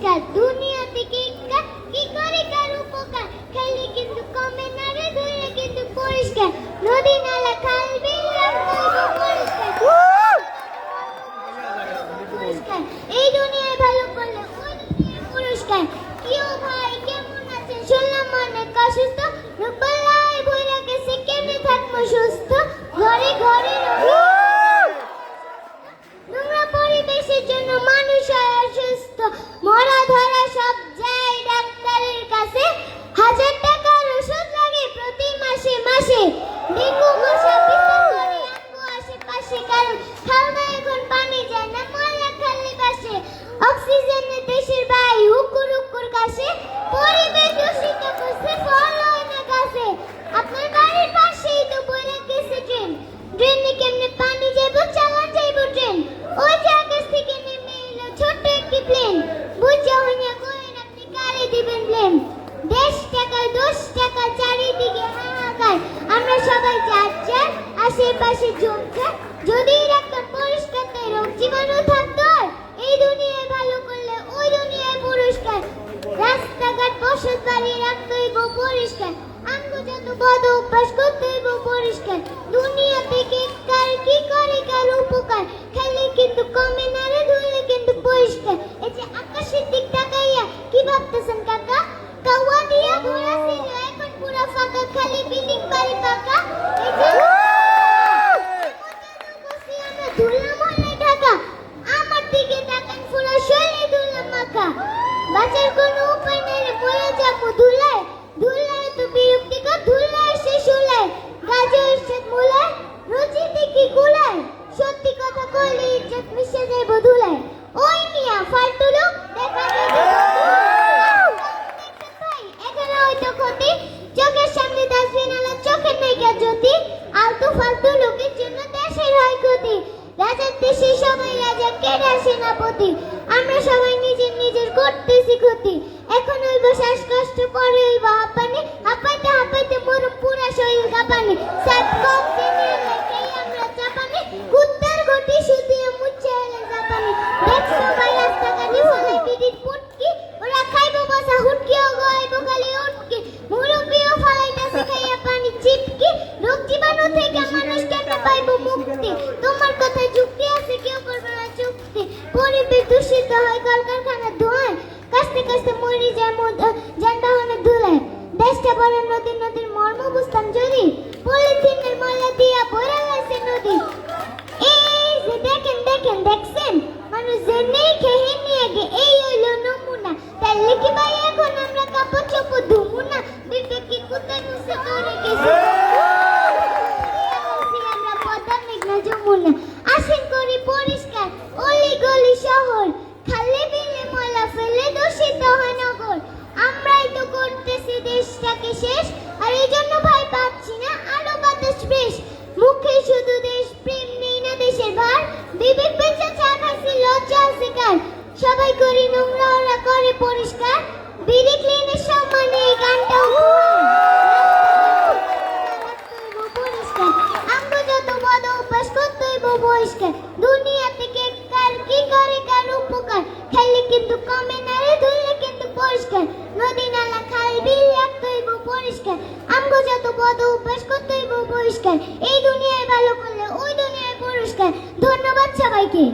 পরিষ্কার দুনিয়াতে থেকে কা- কি করে কার উপকার? খেলে কিন্তু কমে না রে ধরে কিন্তু পরিষ্কার। একটি প্লেন বুঝা হইনা কইন আপনি কারে দিবেন প্লেন দেশ টাকা দশ টাকা চারিদিকে হাহাকার। আমরা সবাই যার যার, আশেপাশে জমছে। যদি রাখতাম পরিষ্কার, তাই রোগ জীবাণু থাকতো এই দুনিয়ায় ভালো করলে ওই দুনিয়ায় পুরস্কার। রাস্তাঘাট, বসত বাড়ি রাখতে হইব পরিষ্কার। আঙ্গু যত বদ অভ্যাস করতে হইব পরিষ্কার। দুনিয়া থেকে কার কি করে কার উপকার খাইলে কিন্তু কমে না রে ধুইলে কিন্তু পরিষ্কার এই যে আকাশের দিক তাকাইয়া কি ভাবতেছেন কাকা কাওয়া দিয়া ভরা ছিল এখন পুরো ফাঁকা খালি বিল্ডিং বাড়ি পাকা এই যে বসে আমরা ধুলা মহলে ঢাকা আমার দিকে তাকান পুরো শরীরে ধুলা মাখা বাঁচার কোনো উপায় নেই রে পড়ে যাব ধুলায় ধুলায় তো বিরক্তিকর ধুলায় শেষ হলায় গাজর ইজ্জত মুলায় রুচি দেখি গুলায় সত্যি কথা কইলে ইজ্জত মিশে যাইব ধুলায় ওই মিয়া ফালতু লোক দেখা ভাই এখানে হয়তো ক্ষতি চোখের সামনে ডাস্টবিন আলো চোখের নাইকা জ্যোতি আলতু লোকের জন্য দেশের হয় ক্ষতি রাজার দেশে সবাই রাজা কেডা সেনাপতি। আমরা সবাই নিজের নিজের করতেছি ক্ষতি। এখন হইব শ্বাসকষ্ট দূষিত হয় কলকারখানার ধোঁয়ায়। কাস্তে কাস্তে মরি যায় যানবাহনের ধুলায়। দেশটা বড় নদী নদীর মর্ম বুঝতাম যদি। পলিথিনের ময়লা দিয়া ভরে গেছে নদী। এই যে দেখেন দেখেন দেখছেন? মানুষ জেনেই খেয়ে নিয়ে গে। এই হইল নমুনা। তাহলে কি ভাই এখন আমরা কাপড় চোপড় ধুমু না। দেখবে কি কোথায় নুসে করে গেছে। আমরা পদ্মা মেঘনা যমুনা। আসেন করি পরিষ্কার অলি গলি শহর খালে বিলে ময়লা ফেলে দূষিত হয় নগর আমরাই তো করতেছি দেশটাকে শেষ, আর এই জন্য ভয় পাচ্ছি না। আরও বাতাস বেশ। মুখে শুধু দেশ, প্রেম নেই না দেশের ভার। বিবেক বেঁচে চা খাইছি লজ্জা আছে সবাই করি নোংরা ওরা করে পরিষ্কার। বিড়ি ক্লিনের সম্মানে এই গানটা দুনিয়া কি করে কার উপকার? কিন্তু কমে না রে, ধুলে কিন্তু পরিষ্কার। নদী নালা পরিষ্কার আমগো যত পদ অভ্যাস করতে পরিষ্কার এই দুনিয়ায় ভালো করলে ওই দুনিয়ায় পরিষ্কার ধন্যবাদ সবাইকে।